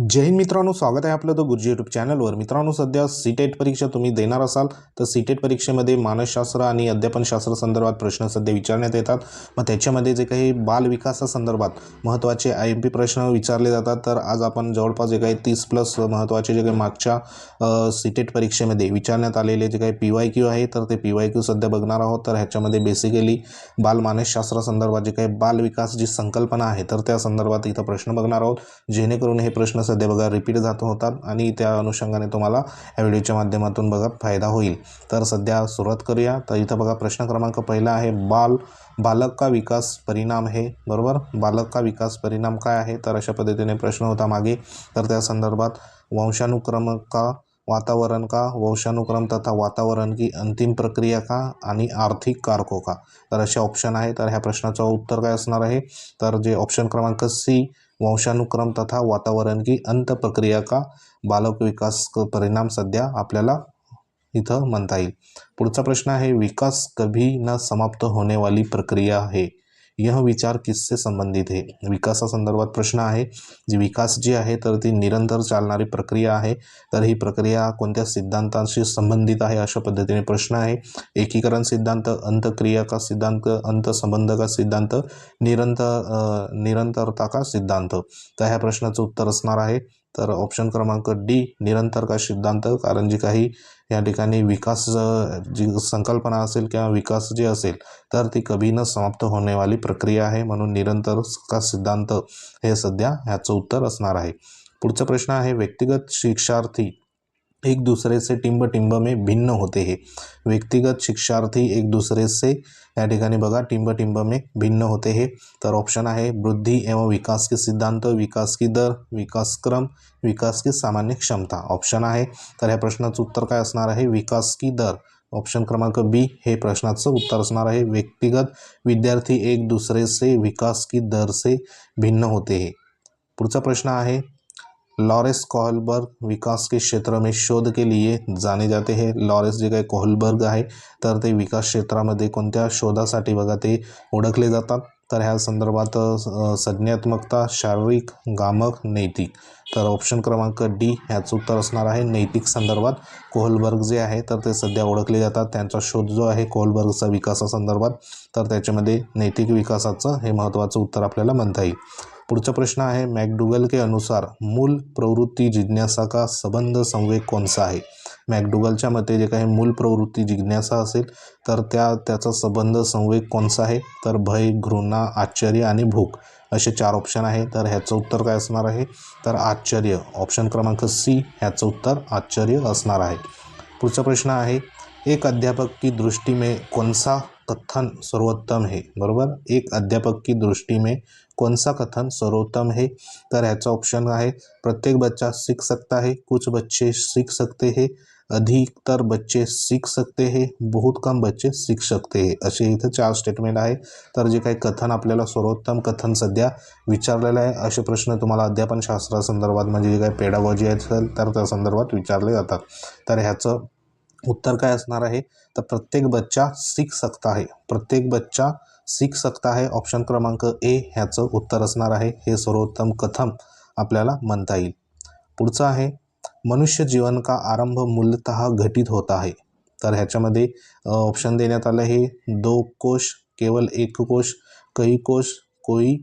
जय हिंद मित्रांनो स्वागत आहे आपलं द गुरुजी यूट्यूब चॅनलवर मित्रांनो सध्या सी टेट परीक्षा तुम्ही देणार असाल तर सी टेट परीक्षेमध्ये मानसशास्त्र आणि अध्यापनशास्त्र संदर्भात प्रश्न सध्या विचारण्यात येतात. मग त्याच्यामध्ये जे काही बालविकासासंदर्भात महत्त्वाचे आय एम पी प्रश्न विचारले जातात तर आज आपण जवळपास जे काही तीस प्लस महत्त्वाचे जे काही मागच्या सी टेट परीक्षेमध्ये विचारण्यात आलेले जे काही पी वाय क्यू आहे तर ते पी वाय क्यू सध्या बघणार आहोत. तर ह्याच्यामध्ये बेसिकली बालमानसशास्त्रासंदर्भात जे काही बालविकास जी संकल्पना आहे तर त्या संदर्भात इथं प्रश्न बघणार आहोत. जेणेकरून हे प्रश्न सध्या बघा रिपीट जात होतात आणि त्या अनुषंगाने तुम्हाला या व्हिडिओच्या माध्यमातून बघा फायदा होईल. तर सध्या सुरुवात करूया. तर इथं बघा प्रश्न क्रमांक पहिला आहे बाल बालक का विकास परिणाम हे? बरोबर? बालक का विकास परिणाम काय आहे? तर अशा पद्धतीने प्रश्न होता मागे. तर त्या संदर्भात वंशानुक्रम का वातावरण का? वंशानुक्रम तथा वातावरण की अंतिम प्रक्रिया का? आणि आर्थिक कारको का? तर असे ऑप्शन आहे. तर ह्या प्रश्नाचं उत्तर काय असणार आहे? तर जे ऑप्शन क्रमांक सी वंशानुक्रम तथा वातावरण की अंत प्रक्रिया का बालक विकास क परिणाम सध्या आपल्याला इथं म्हणता येईल. पुढचा प्रश्न आहे विकास कभी न समाप्त होने वाली प्रक्रिया है यह विचार किससे संबंधित है? विकासासंदर्भात प्रश्न आहे. जी विकास जी आहे तर ती निरंतर चालणारी प्रक्रिया आहे. तर ही प्रक्रिया कोणत्या सिद्धांतांशी संबंधित आहे अशा पद्धतीने प्रश्न आहे. एकीकरण सिद्धांत अंतक्रिया का सिद्धांत अंतसंबंध का सिद्धांत निरंतर निरंतरता का सिद्धांत? तर ह्या प्रश्नाचं उत्तर असणार आहे. तर ऑप्शन क्रमांक डी निरंतर का सिद्धांत? कारण जी काही या ठिकाणी विकास जी संकल्पना असेल किंवा विकास जे असेल तर ती कभी न समाप्त होणेवाली प्रक्रिया आहे म्हणून निरंतर का सिद्धांत हे सध्या ह्याचं उत्तर असणार आहे. पुढचा प्रश्न आहे व्यक्तिगत शिक्षार्थी एक दूसरे से टिंब टिंब में भिन्न होते हैं। व्यक्तिगत शिक्षार्थी एक दूसरे से या बघा टिंब टिंब में भिन्न होते हैं। तर ऑप्शन आहे वृद्धि एवं विकास के सिद्धांत, विकास की दर, विकास क्रम, विकास की सामान्य क्षमता, ऑप्शन आहे। तर ह्या प्रश्नाचं उत्तर आहे? विकास की दर. ऑप्शन क्रमांक बी हे प्रश्नाचं उत्तर आहे. व्यक्तिगत विद्यार्थी एक दूसरे से विकास की दर से भिन्न होते हैं. पुढचा प्रश्न आहे लॉरेस कोहलबर्ग विकास के क्षेत्र में शोध के लिए जाने जाते हैं। लॉरेस जे काही कोहलबर्ग आहे तर ते विकास क्षेत्रामध्ये कोणत्या शोधासाठी बघा ते ओळखले जातात. तर ह्या संदर्भात संज्ञात्मकता शारीरिक गामक नैतिक. तर ऑप्शन क्रमांक डी ह्याचं उत्तर असणार आहे नैतिक संदर्भात. कोहलबर्ग जे आहे तर ते सध्या ओळखले जातात. त्यांचा शोध जो आहे कोहलबर्गचा विकासासंदर्भात. तर त्याच्यामध्ये नैतिक विकासाचं हे महत्त्वाचं उत्तर आपल्याला म्हणता येईल. पुढचा प्रश्न आहे मॅकडुगल के अनुसार मूल प्रवृत्ती जिज्ञासा का संबंध संवेग कोणसा आहे? मॅकडुगलच्या मते जे काही मूल प्रवृत्ती जिज्ञासा असेल तर त्या त्याचा संबंध संवेग कोणसा आहे? तर भय घृणा आश्चर्य आणि भूक असे चार ऑप्शन आहे. तर ह्याचं उत्तर काय असणार आहे? तर आश्चर्य. ऑप्शन क्रमांक सी ह्याचं उत्तर आश्चर्य असणार आहे. पुढचा प्रश्न आहे एक अध्यापक की दृष्टीमे में कौन सा कथन सर्वोत्तम है बरोबर? एक अध्यापक की दृष्टीमे में कौन सा कथन सर्वोत्तम है तर ह्याचा ऑप्शन आहे प्रत्येक बच्चा सीख सकता है कुछ बच्चे सीख सकते हैं अधिकतर बच्चे सीख सकते हैं बहुत कम बच्चे सीख सकते हैं असे इथं चार स्टेटमेंट आहे. तर जे काही कथन आपल्याला सर्वोत्तम कथन सध्या विचारलेलं आहे असे प्रश्न तुम्हाला अध्यापन शास्त्रासंदर्भात म्हणजे जे काही पेडागॉजी असेल तर त्या संदर्भात विचारले जातात. तर ह्याचं उत्तर काय असणार आहे? तर प्रत्येक बच्चा सीख सकता है प्रत्येक बच्चा सीख सकता है. ऑप्शन क्रमांक ए ह्याचं उत्तर असणार आहे. हे सर्वोत्तम कथम आपल्याला म्हणता येईल. पुढचं आहे मनुष्य जीवन का आरंभ मूलतः घटित होता आहे? तर ह्याच्यामध्ये ऑप्शन देण्यात आलं हे दो कोश केवळ एक कोश कई कोश कोई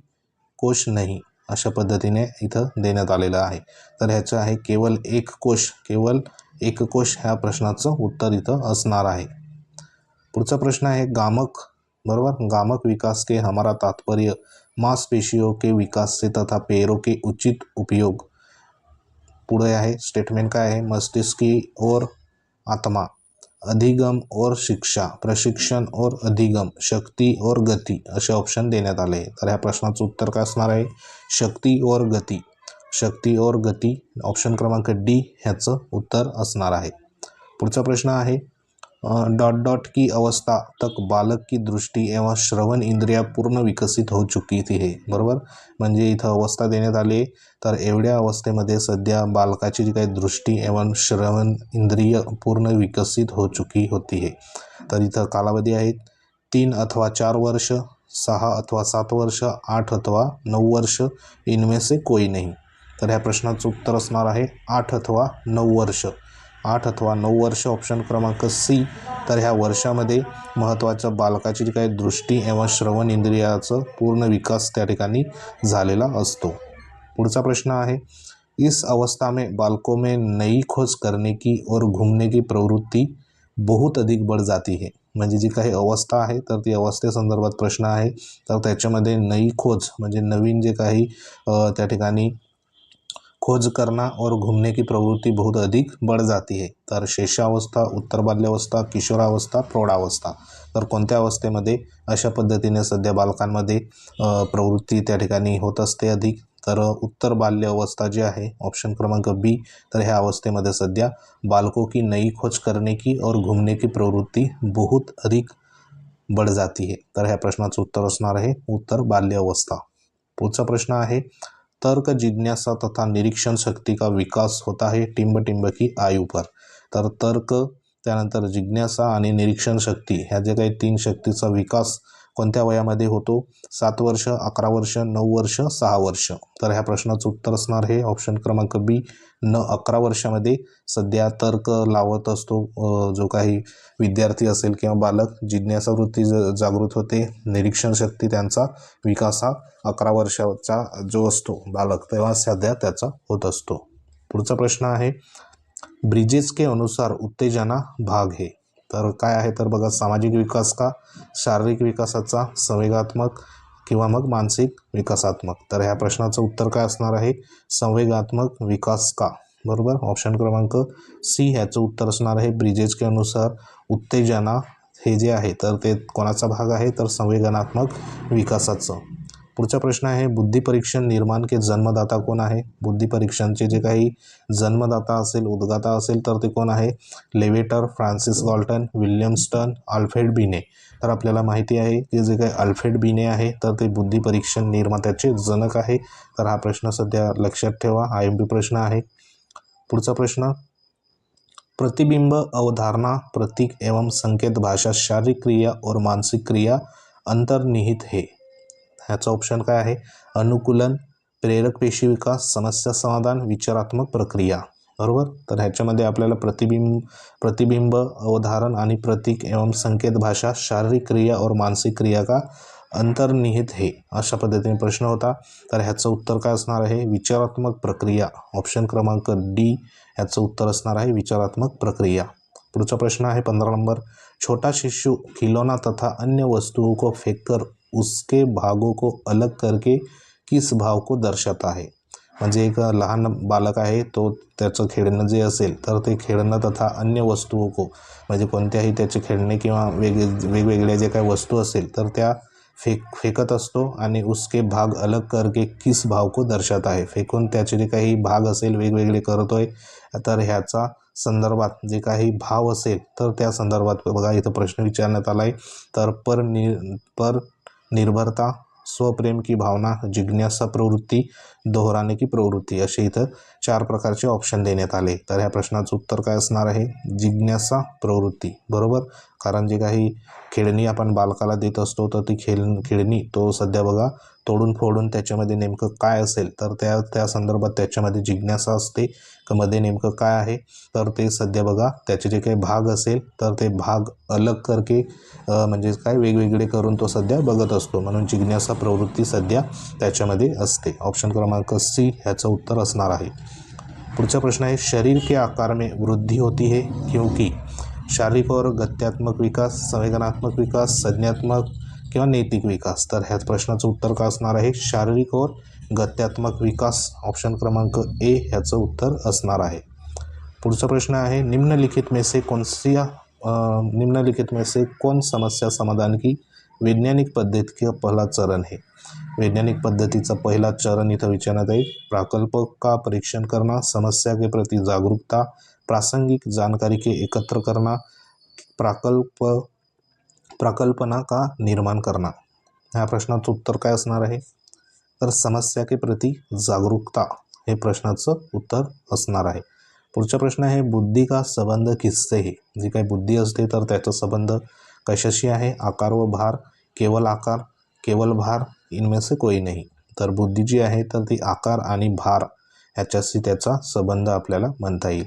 कोश नाही. अशा पद्धतीने इथं देण्यात आलेलं आहे. तर ह्याचं आहे केवळ एक कोश केवळ एक कोश ह्या प्रश्नाचं उत्तर इथं असणार आहे. पुढचा प्रश्न आहे गामक बरोबर? गामक विकास के हमारा तात्पर्य मांसपेशियों के विकास से तथा पैरों के उचित उपयोग। पुढे आहे स्टेटमेंट काय आहे? मस्तिष्की और आत्मा अधिगम और शिक्षा प्रशिक्षण और अधिगम शक्ती और गती असे ऑप्शन देण्यात आले. तर ह्या प्रश्नाचं उत्तर काय असणार आहे? शक्ती और गती. शक्ती और गती ऑप्शन क्रमांक डी ह्याचं उत्तर असणार आहे. पुढचा प्रश्न आहे डॉट डॉट की अवस्था तक बालक की दृष्टी एवं श्रवण इंद्रिया पूर्ण विकसित हो चुकी थी हे बरोबर? म्हणजे इथं अवस्था देण्यात आली. तर एवढ्या अवस्थेमध्ये सध्या बालकाची जी काही दृष्टी एवं श्रवण इंद्रिय पूर्ण विकसित हो चुकी होती हे. तर इथं कालावधी आहेत. तीन अथवा चार वर्ष सहा अथवा सात वर्ष आठ अथवा नऊ वर्ष इनमें से कोई नाही. तर ह्या प्रश्नाचं उत्तर असणार आहे. आठ अथवा नऊ वर्ष. आठ अथवा नऊ वर्ष ऑप्शन क्रमांक सी तर ह्या वर्षामध्ये महत्त्वाच्या बालकाची जी काही दृष्टी एवं श्रवण इंद्रियाचं पूर्ण विकास त्या ठिकाणी झालेला असतो. पुढचा प्रश्न आहे इस अवस्था में बालकों में नई खोज करने की और घूमने की प्रवृत्ति बहुत अधिक बढ़ जाती है. म्हणजे जी काही अवस्था आहे तर ती अवस्थेसंदर्भात प्रश्न आहे. तर त्याच्यामध्ये नई खोज म्हणजे नवीन जे काही त्या ठिकाणी खोज करना और घूमने की प्रवृत्ति बहुत अधिक बढ़ जाती है। तर शेषावस्था उत्तर बाल्यावस्था किशोरावस्था प्रौढावस्था। तर कोणत्या अवस्थेमध्ये? अशा पद्धतीने सध्या बालकांमध्ये प्रवृत्ती त्या ठिकाणी होत असते अधिक. तर उत्तर बाल्य अवस्था जी आहे ऑप्शन क्रमांक बी तर ह्या अवस्थेमध्ये सध्या बालकों की नई खोज करने की और घूमने की प्रवृत्ति बहुत अधिक बढ़ जाती है. तर ह्या प्रश्नाचं उत्तर असणार आहे उत्तर बाल्य अवस्था पुढचा प्रश्न आहे तर्क जिज्ञासा तथा निरीक्षण शक्ती का विकास होता है टिंब टिंब की आयु पर. तर तर्क त्यानंतर जिज्ञासा आणि निरीक्षण शक्ती ह्या जे काही तीन शक्तीचा विकास कोणत्या वयामध्ये होतो? सात वर्ष अकरा वर्ष नऊ वर्ष सहा वर्ष? तर ह्या प्रश्नाचं उत्तर असणार हे. ऑप्शन क्रमांक बी न अकरा वर्षामध्ये सध्या तर्क लावत असतो जो काही विद्यार्थी असेल किंवा बालक जिज्ञासा वृत्ती ज जागृत होते निरीक्षण शक्ती त्यांचा विकास हा अकरा वर्षाचा जो असतो बालक तेव्हा सध्या त्याचा होत असतो. पुढचा प्रश्न आहे ब्रिजेस के अनुसार उत्तेजना भाग हे. तर काय आहे? तर बघा सामाजिक विकास का? शारीरिक विकासाचा संवेगात्मक किंवा मग मानसिक विकासात्मक. तर ह्या प्रश्नाचं उत्तर काय असणार आहे? संवेगात्मक विकास का? बरोबर? ऑप्शन क्रमांक सी ह्याचं उत्तर असणार आहे ब्रिजेजके अनुसार उत्तेजना हे जे आहे तर ते कोणाचा भाग आहे? तर संवेदनात्मक विकासाचं. पुढचा प्रश्न आहे बुद्धिपरीक्षण निर्माण के जन्मदाता कोण आहे? बुद्धिपरीक्षणचे जे काही जन्मदाता असेल उद्गाता असेल तर ते कोण आहे? Levator Francis Galton William Alfred Binet. तर आपल्याला माहिती आहे की जे काही अल्फ्रेड बिने आहे तर ते बुद्धिपरीक्षण निर्मात्याचे जनक आहे. तर हा प्रश्न सध्या लक्षात ठेवा आय एम पी प्रश्न आहे. पुढचा प्रश्न प्रतिबिंब अवधारणा प्रतीक एवं संकेत भाषा शारीरिक क्रिया और मानसिक क्रिया अंतर्निहित है. ह्याचा ऑप्शन काय आहे? अनुकूलन प्रेरक पेशी विकास समस्या समाधान विचारात्मक प्रक्रिया. बरोबर? तर ह्याच्यामध्ये आपल्याला प्रतिबिंब प्रतिबिंब अवधारण आणि प्रतीक एवं संकेत भाषा शारीरिक क्रिया और मानसिक क्रिया का अंतर्निहित हे? अशा पद्धतीने प्रश्न होता. तर ह्याचं उत्तर काय असणार आहे? विचारात्मक प्रक्रिया. ऑप्शन क्रमांक डी ह्याचं उत्तर असणार आहे विचारात्मक प्रक्रिया. पुढचा प्रश्न आहे पंधरा नंबर. छोटा शिशु खिलौना तथा अन्य वस्तुओं को फेंककर उसके भागों को अलग करके किस भाव को दर्शत आहे म्हणजे एक लहान बालक आहे तो त्याचं खेळणं जे असेल तर ते खेळणं तथा अन्य वस्तू को म्हणजे कोणत्याही त्याचे खेळणे किंवा वेग वेगवेगळ्या जे काही वस्तू असेल तर त्या फेक फेकत असतो आणि उसके भाग अलग करके किस भाव को दर्शत आहे? फेकून त्याचे जे काही भाग असेल वेगवेगळे करतोय तर ह्याचा संदर्भात जे काही भाव असेल तर त्या संदर्भात बघा इथं प्रश्न विचारण्यात आला आहे तर पर नि पर निर्भरता स्वप्रेम की भावना जिज्ञासा प्रवृत्ती दोहराने की प्रवृत्ती असे इथं चार प्रकारचे ऑप्शन देण्यात आले. तर ह्या प्रश्नाचं उत्तर काय असणार आहे? जिज्ञासा प्रवृत्ती. बरोबर? कारण जे काही खेळणी आपण बालकाला देत असतो तर ती खेळ खेळणी तो सध्या बघा तोडून फोडून त्याच्यामध्ये नेमकं काय असेल? तर त्या त्या संदर्भात त्याच्यामध्ये जिज्ञासा असते का मध्ये नेमकं काय आहे? तर ते सध्या बघा त्याचे जे काही भाग असेल तर ते भाग अलग करके म्हणजे काय वेगवेगळे करून तो सध्या बघत असतो. म्हणून जिज्ञासा प्रवृत्ती सध्या त्याच्यामध्ये असते. ऑप्शन क्रमांक सी ह्याचं उत्तर असणार आहे. पुढचा प्रश्न आहे शरीर के आकार में वृद्धि होती है क्योंकि? शारीरिक और गत्यात्मक विकास संवेदनात्मक विकास संज्ञात्मक किंवा नैतिक विकास. तर ह्याच प्रश्नाचं उत्तर काय असणार आहे? शारीरिक और गत्यात्मक विकास ऑप्शन क्रमांक ए ह्याचं उत्तर असणार आहे. पुढचा प्रश्न आहे निम्नलिखित में से निम्नलिखित में से समस्या समाधान की वैज्ञानिक पद्धती किंवा पहिला चरण हे वैज्ञानिक पद्धतीचा पहिला चरण इथं विचारण्यात येईल. प्राकल्प का परीक्षण करना समस्या के प्रति जागरूकता प्रासंगिक जानकारी के एकत्र करना प्राकल्प प्रकल्पना का निर्माण करना ह्या प्रश्नाचं उत्तर काय असणार आहे? तर समस्या के प्रति जागरूकता हे प्रश्नाचं उत्तर असणार आहे. पुढचा प्रश्न आहे बुद्धी का संबंध किस्से है? जी काही बुद्धी असते तर त्याचा संबंध कशाशी आहे? आकार व भार केवल आकार केवल भार इनमें से कोई नाही. तर बुद्धी जी आहे तर ती आकार आणि भार ह्याच्याशी त्याचा संबंध आपल्याला म्हणता येईल.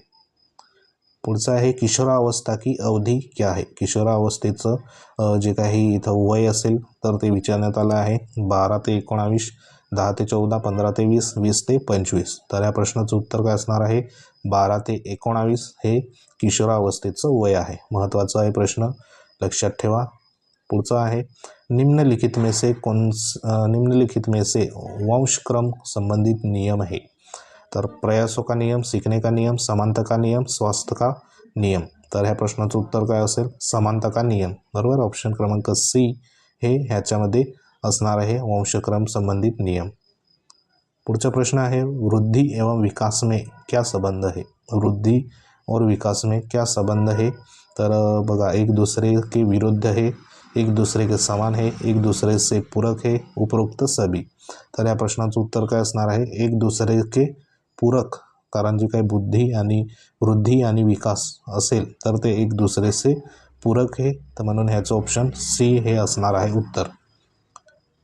पुढचं आहे किशोरावस्था की अवधी क्या आहे? किशोरावस्थेचं जे काही इथं वय असेल तर ते विचारण्यात आलं आहे. बारा ते एकोणावीस दहा ते चौदा पंधरा ते वीस वीस ते पंचवीस. तर या प्रश्नाचं उत्तर काय असणार आहे? बारा ते एकोणावीस हे किशोरावस्थेचं वय आहे. महत्त्वाचा आहे प्रश्न. लक्षात ठेवा. पुढचं आहे. निम्नलिखित में से कौन निम्नलिखित में से वंशक्रम संबंधित नियम है. तर प्रयासों का नियम, सीखने का नियम, समानता का नियम, स्वास्थ्य का नियम. तर ह्या प्रश्नाचं उत्तर काय असेल? समानता का नियम. बरोबर? ऑप्शन क्रमांक सी हे ह्याच्यामध्ये असणार आहे वंशक्रम संबंधित नियम. पुढचा प्रश्न आहे, वृद्धि एवं विकास में क्या संबंध है? वृद्धि और विकास में क्या संबंध है? तर बघा, एक दूसरे के विरुद्ध है, एक दूसरे के समान है, एक दूसरे से पूरक है, उपरोक्त सभी. तर या प्रश्नाचं उत्तर आहे? एक दुसरे के पूरक कारण जे काही बुद्धी आणि वृद्धी आणि विकास असेल तर ते एक दुसरेसे पूरक आहे. तर म्हणून ह्याचं ऑप्शन सी हे असणार आहे उत्तर.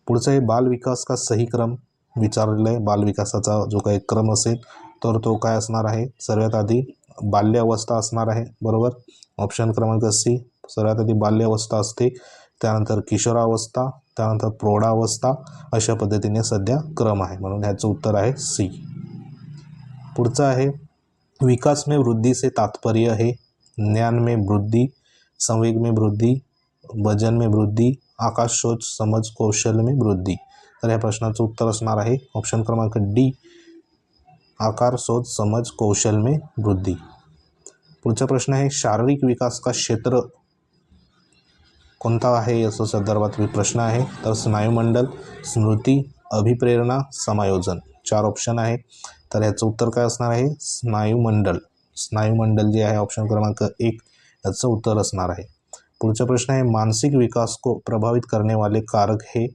पुढचं आहे बालविकास का सही क्रम? विचारलेलं आहे. बालविकासाचा जो काही क्रम असेल तर तो काय असणार आहे? सर्वात आधी बाल्यावस्था असणार आहे बरोबर? ऑप्शन क्रमांक सी सर्वात आधी बाल्यावस्था असते त्यानंतर किशोरावस्था त्यानंतर प्रौढावस्था अशा पद्धतीने सध्या क्रम आहे. म्हणून ह्याचं उत्तर आहे सी पुढचं आहे. विकास में वृद्धि से तात्पर्य है ज्ञान में वृद्धि संवेग में वृद्धि वजन में वृद्धि आकाश शोध समज कौशल्य में वृद्धि. तर या प्रश्नाचं उत्तर असणार आहे. ऑप्शन क्रमांक डी आकार शोध समज कौशल में वृद्धि. पुढचा प्रश्न आहे शारीरिक विकास का क्षेत्र? कोणता आहे असं संदर्भात प्रश्न आहे. तर स्नायुमंडल स्मृती अभिप्रेरणा समायोजन. चार ऑप्शन आहे. तर याचं उत्तर काय असणार आहे? स्नायुमंडल. स्नायुमंडल जे आहे ऑप्शन क्रमांक एक याचं उत्तर असणार आहे. पुढचा प्रश्न आहे मानसिक विकास को प्रभावित करने वाले कारक हे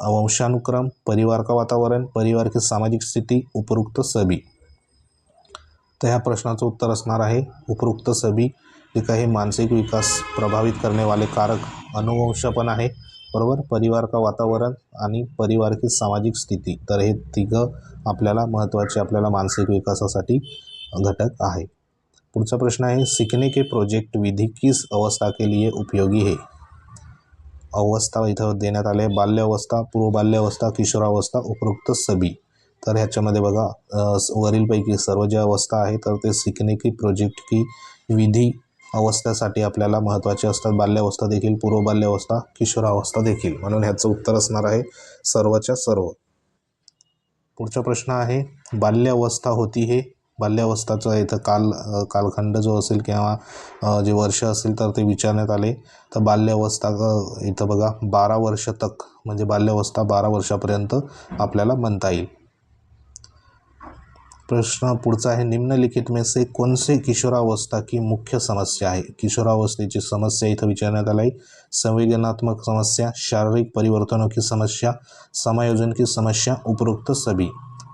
वंशानुक्रम परिवार का वातावरण परिवार की सामाजिक स्थिती उपरोक्त सभी. तर ह्या प्रश्नाचं उत्तर असणार आहे उपरोक्त सभी. जे काही मानसिक विकास प्रभावित करणे वाले कारक अनुवंश पण आहे. बरोबर? परिवार का वातावरण आणि परिवार की सामाजिक स्थिती? तर हे तिघं आपल्याला महत्त्वाचे आपल्याला मानसिक विकासासाठी घटक आहे. पुढचा प्रश्न आहे सीखने के प्रोजेक्ट विधी किस अवस्था के लिए उपयोगी है? अवस्था इथं देण्यात आले बाल्यावस्था पूर्व बाल्यावस्था किशोरावस्था उपरोक्त सभी. तर ह्याच्यामध्ये बघा स- वरीलपैकी सर्व ज्या अवस्था आहे तर ते शिकणे की प्रोजेक्ट की विधी अवस्थेसाठी आपल्याला महत्त्वाचे असतात बाल्यावस्था देखील पूर्व बाल्यावस्था किशोरावस्था देखील म्हणून ह्याचं उत्तर असणार आहे सर्वच्या सर्व. पुढचा प्रश्न आहे बाल्यावस्था होती हे. बाल्यावस्थाचं इथं काल कालखंड जो असेल किंवा जे वर्ष असेल तर ते विचारण्यात आले. तर बाल्यावस्था इथं बघा बारा वर्ष तक म्हणजे बाल्यावस्था बारा वर्षापर्यंत आपल्याला म्हणता येईल. प्रश्न पुढचा आहे निम्नलिखित में से कोणसे किशोरावस्था की मुख्य समस्या आहे किशोरावस्थेची समस्या इथं विचारण्यात आली आहे संवेदनात्मक समस्या शारीरिक परिवर्तनों की समस्या समायोजन की समस्या उपरोक्त सभी.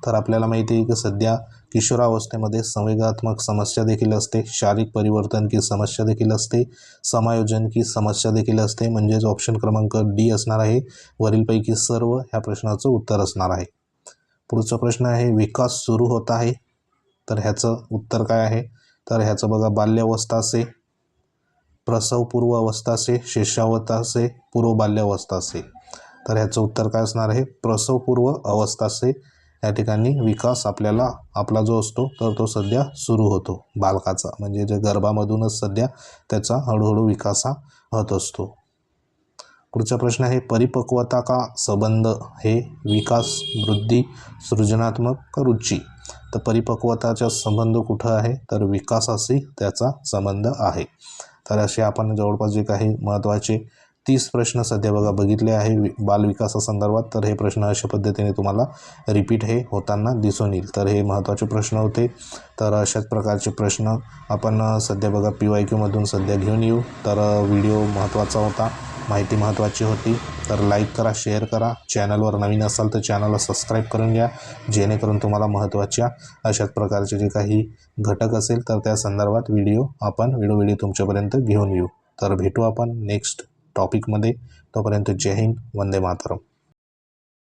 तर आपल्याला माहिती आहे की सध्या किशोरावस्थेमध्ये संवेगात्मक समस्या देखील असते शारीरिक परिवर्तन की समस्या देखील असते समायोजन की समस्या देखील असते. म्हणजेच ऑप्शन क्रमांक डी असणार आहे. वरीलपैकी सर्व ह्या प्रश्नाचं उत्तर असणार आहे. पुढचा प्रश्न आहे विकास सुरू होत आहे. तर ह्याचं उत्तर काय आहे? तर ह्याचं बघा बाल्यावस्थासे प्रसवपूर्व अवस्था से शिष्यावस्था पूर्व बाल्यावस्थासे तर ह्याचं उत्तर काय असणार आहे? प्रसवपूर्व अवस्थासे या ठिकाणी विकास आपल्याला आपला जो असतो तर तो सध्या सुरू होतो. बालकाचा म्हणजे जे गर्भामधूनच सध्या त्याचा हळूहळू विकास हा होत असतो. पुढचा प्रश्न आहे परिपक्वता का संबंध? हे विकास वृद्धी सृजनात्मक रुची? तर परिपक्वताचा संबंध कुठं आहे? तर विकासाशी त्याचा संबंध आहे. तर असे आपण जवळपास जे काही महत्त्वाचे तीस प्रश्न सध्या बघा बघितले आहे बालविकासासंदर्भात तर हे प्रश्न अशा पद्धतीने तुम्हाला रिपीट हे होताना दिसून येईल. तर हे महत्त्वाचे प्रश्न होते. तर अशाच प्रकारचे प्रश्न आपण सध्या बघा पी वाय क्यूमधून सध्या घेऊन येऊ. तर व्हिडिओ महत्त्वाचा होता. माहिती महत्त्वाची होती. तर लाईक करा शेअर करा. चॅनलवर नवीन असाल तर चॅनलला सबस्क्राईब करून घ्या. जेणेकरून तुम्हाला महत्त्वाच्या अशाच प्रकारचे जे काही घटक असेल तर त्या संदर्भात व्हिडिओ आपण वेळोवेळी तुमच्यापर्यंत घेऊन येऊ. तर भेटू आपण नेक्स्ट टॉपिकमध्ये तोपर्यंत जय हिंद वंदे मातरम.